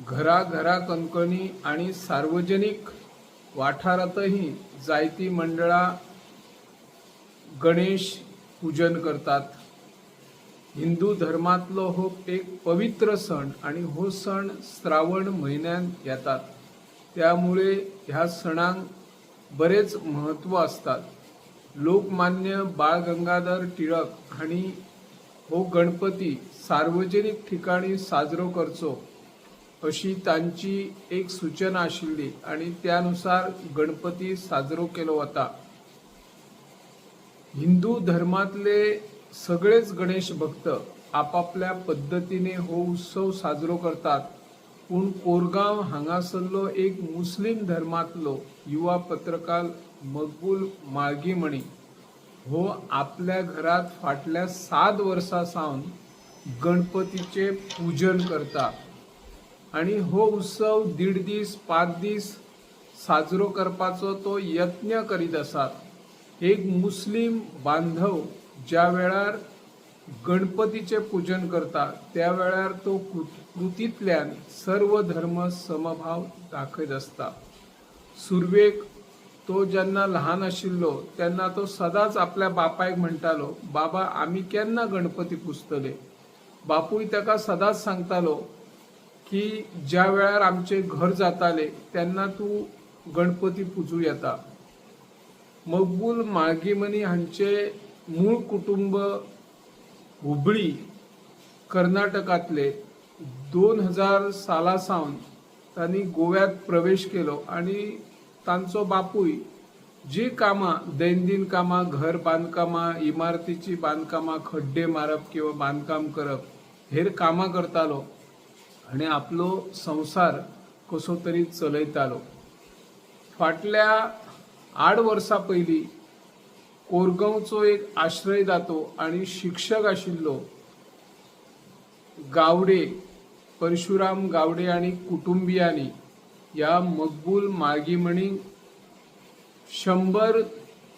घरा घरा कणकणी आणि सार्वजनिक वाठारांतही जायती मंडळां गणेश पूजन करतात. हिंदू धर्मातलो हो एक पवित्र सण आणि हो सण श्रावण म्हयन्यांत येतात. त्यामुळे ह्या सणांक बरेच महत्त्व असतात. लोकमान्य बाळ गंगाधर टिळक हांणी हो गणपती सार्वजनिक ठिकाणी साजरो करचो. अशी तांची एक सूचना आशिल्ली आणि त्यानुसार गणपती साजरो केलो वता हिंदू धर्मातले सगळेच गणेश भक्त आपापल्या पद्धतीने हो उत्सव साजरो करतात. पूण कोरगांव हांगासरलो एक मुस्लिम धर्मातलो युवा पत्रकार मकबूल माळगीमणी हो आपल्या घरात फाटल्या सात वर्सां सावन गणपतीचे पूजन करता आणि हो उत्सव दीड दीस पाच दीस साजरो करपाचो तो यत्न करीत आसात एक मुस्लिम बांधव ज्या वेळार गणपतीचे पूजन करता त्या वेळार तो कृतींतल्यान सर्व धर्म समभाव दाखयत आसता सुरवेक तो जेन्ना ल्हान आशिल्लो तेन्ना तो सदांच आपल्या बापायक म्हणटालो बाबा आमी केन्ना गणपती पुजतले? बापूय ताका सदांच सांगतालो की ज्या वेळार आमचे घर जाताले तेन्ना तूं गणपती पुजू येता मकबूल माळगीमनी हांचे मूळ कुटुंब हुबळी कर्नाटकांतले. दोन हजार साला सावन तांणी गोव्यात प्रवेश केलो आणि तांचो बापूय जी कामां दैनंदीन कामां घर बांदकामां इमारतीची बांदकामां खड्डे मारप किंवा बांदकाम करप हेर कामां करतालो. आणि आपलो संसार कसो तरी चलयतालो फाटल्या आठ वर्सां पयलीं कोरगांवचो एक आश्रयदातो आणि शिक्षक आशिल्लो गावडे परशुराम गावडे आणि कुटुंबियांनी ह्या मकबूल माळगीमणीक शंबर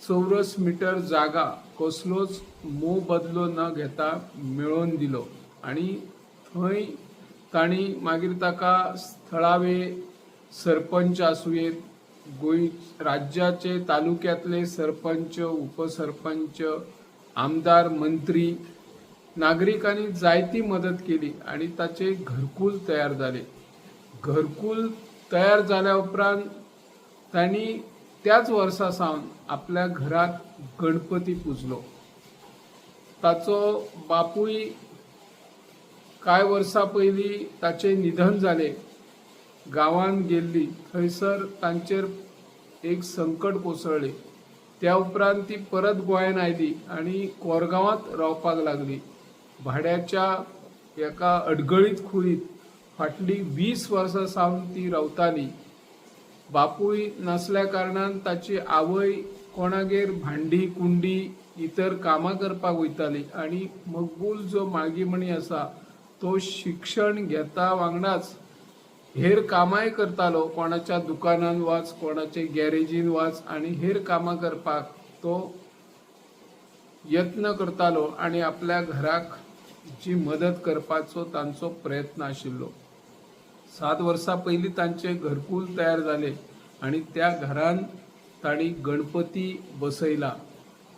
चौरस मिटर जागा कसलोच मोबदलो न घेता मेळोवन दिलो. आणि थंय तांणी मागीर ताका थळावे सरपंच आसूं गोंय राज्याचे तालुक्यातले सरपंच उपसरपंच आमदार मंत्री नागरिकांनी जायती मदत केली आणि ताचे घरकुल तयार जाले घरकुल तयार जाल्या उपरांत तांणी त्याच वर्सा सावन आपल्या घरात गणपती पुजलो. ताचो बापूय कांय वर्सां पयलीं ताचें निधन जालें गांवांत गेल्ली थंयसर तांचेर एक संकट कोसळ्ळें त्या उपरांत ती परत गोंयांत आयली आनी कोरगांवांत रावपाक लागली. भाड्याच्या एका अडगळीत कुडीत फाटली वीस वर्सां सावन ती रावताली. बापूय नासल्या कारणान ताची आवय कोणागेर भांडी कुंडी इतर कामां करपाक वयताली आनी मकबूल जो माळगीमणी आसा तो शिक्षण घेता वांगडाच हेर कामांय करतालो कोणाच्या दुकानान वाच कोणाचे गॅरेजीन वाच आनी हेर कामां करपाक तो यत्न करतालो आनी आपल्या घराक जी मदत करपाचो तांचो प्रयत्न आशिल्लो. सात वर्सां पयलीं तांचे घरकूल तयार जाले आनी त्या घरान तांणी गणपती बसयला.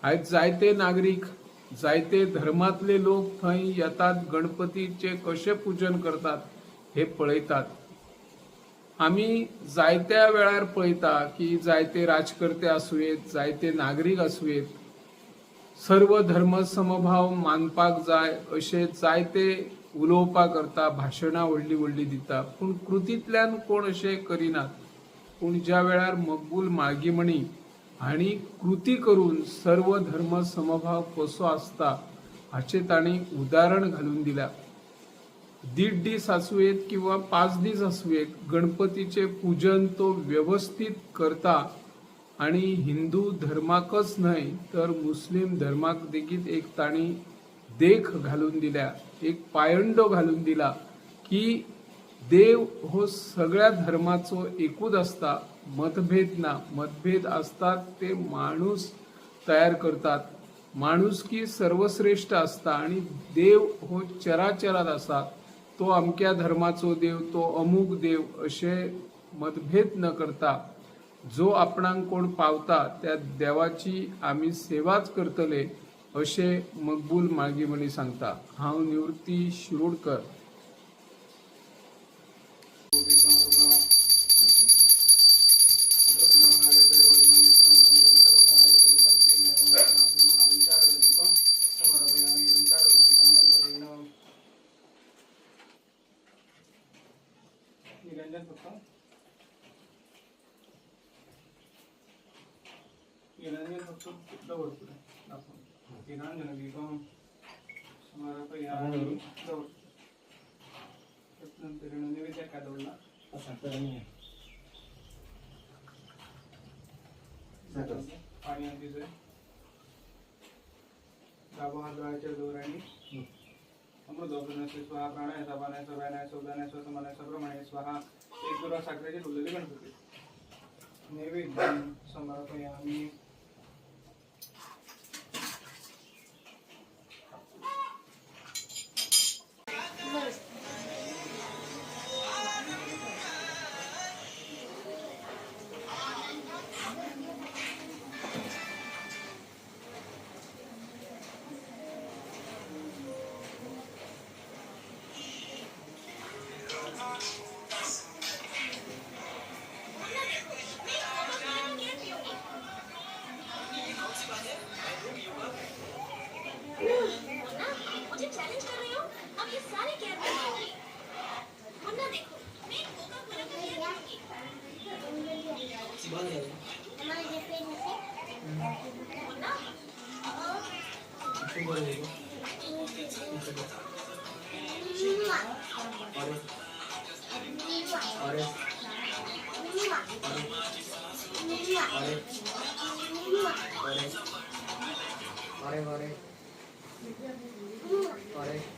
आयज जायते नागरीक जायते धर्मातले लोक थंय येतात गणपतीचे कशें पूजन करतात हे पळयतात. आमी जायत्या वेळार पळयता की जायते राजकर्ते आसुंयेत जायते नागरीक आसूं येत सर्व धर्म समभाव मानपाक जाय अशें जायते उलोवपा करता भाशणां व्हडली व्हडली दिता. पूण कृतींतल्यान कोण अशें करिनात? पूण ज्या वेळार मकबूल माळगीमणी आणि कृती करून सर्व धर्म समभाव कसो आसता हाचे तांणी उदाहरण घालून दिल्या दीड दीस आसूयेत किंवा पाच दीस आसूयेत गणपतीचे पूजन तो व्यवस्थित करता आणि हिंदू धर्माकच न्हय तर मुस्लिम धर्माक देखील एक ताणी देख घालून दिल्या एक पायंडो घालून दिला की देव हो सगळ्या धर्माचो एकूच असता मतभेद ना मतभेद असतात ते माणूस तयार करतात. माणूस की सर्वश्रेष्ठ असता आणि देव हो चराचरात असा तो अमक्या धर्माचो देव तो अमुक देव असे मतभेद न करता जो आपणाक कोण पावता त्या देवाची आम्ही सेवाच करतले असे मकबूल माळगीमणी सांगता. हांव निवृत्ती शिरोडकर. पाणी आणतीच दाबा हात डोळ्याच्या जोराने अमृत वापरण्याचे स्वाहा प्राणाय सभानाय सभानाय सौदानाय स्वसमानाय सप्रमाणे स्वाहा एक दुरा साखरेचे ठेवलेले गणपती नैवेद्य समर्पयामी All right.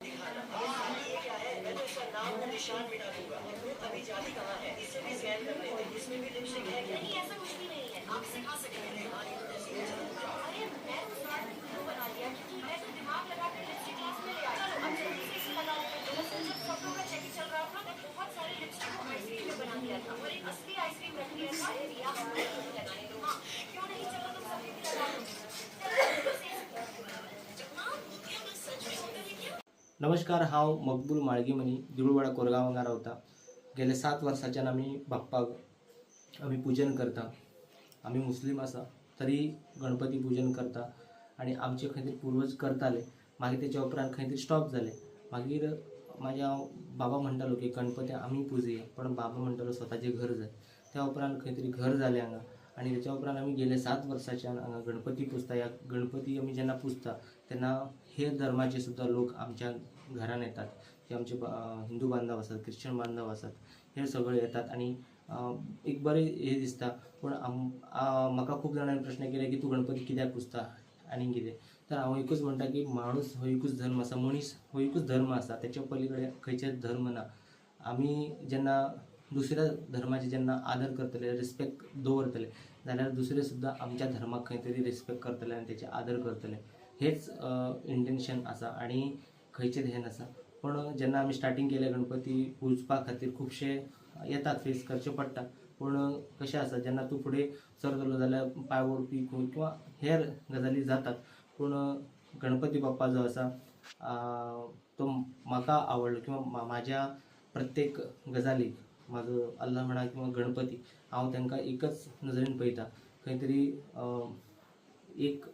लग नहीं ऐसा कुछ भी नहीं। नमस्कार हांव मकबूल माळगीमणी देऊळवाडा कोरगांव हांगा रावता गेले सात वर्सांच्यान आमी बाप्पाक आमी पुजन करता. आमी मुस्लीम आसा तरी गणपती पुजन करता. आनी आमचे खंय तरी पुर्वज करताले. मागीर तेच्या उपरांत खंय तरी स्टॉप जाले मागीर म्हाज्या बाबा म्हणटालो की गणपती आमी पुजया. पण बाबा म्हणटालो स्वताचें घर जाय. त्या उपरांत खंय तरी घर जालें हांगा आनी त्याच्या उपरांत आमी गेले सात वर्साच्यान हांगा गणपती पुजता. ह्या गणपती आमी जेन्ना पुजता तेन्ना हेर धर्माचे सुद्दां लोक आमच्या घरान येतात. जे आमचे हिंदू बांधव आसात ख्रिश्चन बांधव आसात हे सगळे येतात. आणि एक बरें हे दिसता पूण आम म्हाका खूब जाणांनी प्रश्न केले की तूं गणपती कित्याक पुजता? आनी कितें तर हांव एकूच म्हणटा की माणूस हो एकूच धर्म आसा मनीस हो एकूच धर्म आसा त्याच्या पलीकडे खंयचेच धर्म ना. आमी जेन्ना दुसऱ्या धर्माचे जेन्ना आदर करतले रिस्पेक्ट दवरतले जाल्यार दुसरे सुद्दां आमच्या धर्माक खंय तरी रिस्पेक्ट करतले आनी तेचे आदर करतले. हेच इंटेन्शन आसा आनी खंयचेच हें नासा पूण जेन्ना आमी स्टार्टींग केले गणपती पुजपा खातीर खुबशे येतात फेस करचे पडटा पूण कशें आसा जेन्ना तूं फुडें सरतलो जाल्यार पांय ओडपी खूब किंवा हेर गजाली जातात. पूण गणपती बाप्पा जो आसा तो म्हाका आवडलो किंवा म्हाज्या प्रत्येक गजालीक म्हाजो अल्ला म्हणा किंवा गणपती हांव तांकां एकच नजरेन पळयतां खंय तरी एक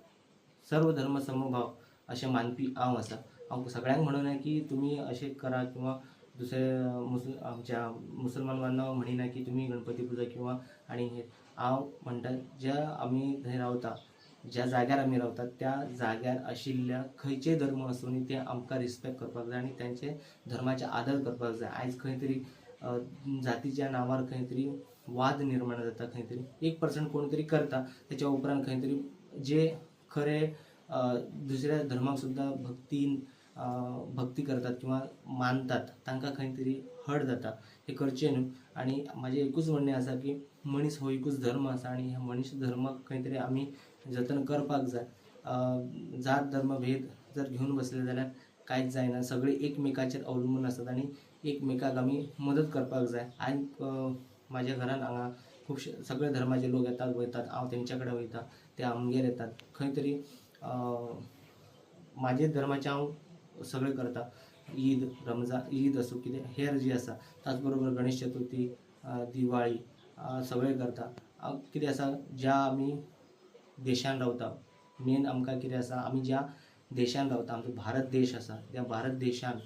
सर्व धर्म समभाव अशें मानपी हांव आसा हांव सगळ्यांक म्हणूना की तुमी अशें करा किंवा दुसरे मुसल आमच्या मुसलमान बांधव म्हणिना की तुमी गणपती पुजा किंवा आनी हे. हांव म्हणटा ज्या आमी थंय रावता ज्या जाग्यार आमी रावतात त्या जाग्यार आशिल्ल्या खंयचेय धर्म आसूं ते आमकां रिस्पेक्ट करपाक जाय आनी तांचे धर्माचे आदर करपाक जाय. आयज खंय तरी जातीच्या नांवार खंय तरी वाद निर्माण जाता खंय तरी एक पर्सेंट कोण तरी करता तेच्या उपरांत खंय तरी जे खरे दुसऱ्या धर्माक सुद्दां भक्तीन भक्ती करतात किंवा मानतात तांकां खंय तरी हट जाता हे करचें न्हू. आनी म्हाजें एकूच म्हणणें आसा की मनीस हो एकूच धर्म आसा आनी ह्या मनीस धर्माक खंय तरी आमी जतन करपाक जाय. जात धर्म भेद जर घेवन बसले जाल्यार कांयच जायना. सगळे एकमेकाचेर अवलंबून आसतात आनी एकमेकाक आमी मदत करपाक जाय. आयज म्हाज्या घरान हांगा खुबशे सगळे धर्माचे लोक येतात वयतात. हांव तेंच्या कडेन वयता. ते आमगेर येतात. खंय तरी म्हाजे धर्माचे हांव सगळे करता. ईद रमजान ईद असो कितें हेर जी आसा. ताच बरोबर गणेश चतुर्थी दिवाळी सगळें सगळे करता. हांव कितें आसा ज्या आमी देशान रावता मेन आमकां कितें आसा आमी ज्या देशान रावता आमचो भारत देश आसा त्या भारत देशान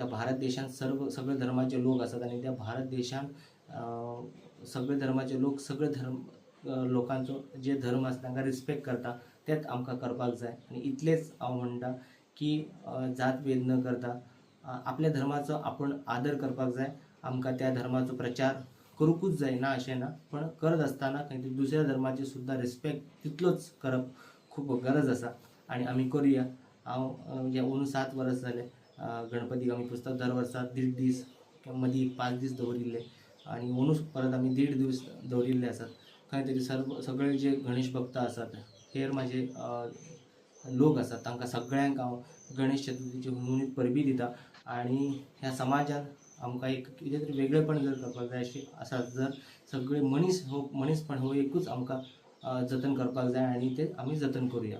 त्या भारत देशान सर्व सगळे धर्माचे लोक असतात आनी त्या भारत देशान सगळे धर्माचे लोक सगळे धर्म लोकांचो जे धर्म आसा तांकां रिस्पेक्ट करता तेंच आमकां करपाक जाय. आनी इतलेंच हांव म्हणटा की जात भेद न करता आपल्या धर्माचो आपूण आदर करपाक जाय. आमकां त्या धर्माचो प्रचार करूंकूच जाय ना अशें ना. पण करत आसतना खंय दुसऱ्या धर्माचे सुद्दां रिस्पेक्ट तितलोच करप खूब गरज आसा आनी आमी करया. हांव अ, जे अंदू सात वर्स जाले गणपतीक आमी पुजतात. दर वर्सा दीड दीस मदीं पांच दीस दवरिल्ले आनी अंदू परत आमी देड दीस दवरिल्ले आसात खंय तरी सर्व सगळे जे गणेश भक्त आसात हेर म्हाजे लोक आसात तांकां सगळ्यांक हांव गणेश चतुर्थीची हुनहुनीत परबी दिता आनी ह्या समाजान आमकां एक कितें तरी वेगळेपण जर करपाक जाय अशें आसा जर सगळे मनीस हो मनीसपण हो एकूच आमकां जतन करपाक जाय आनी ते आमी जतन करुया.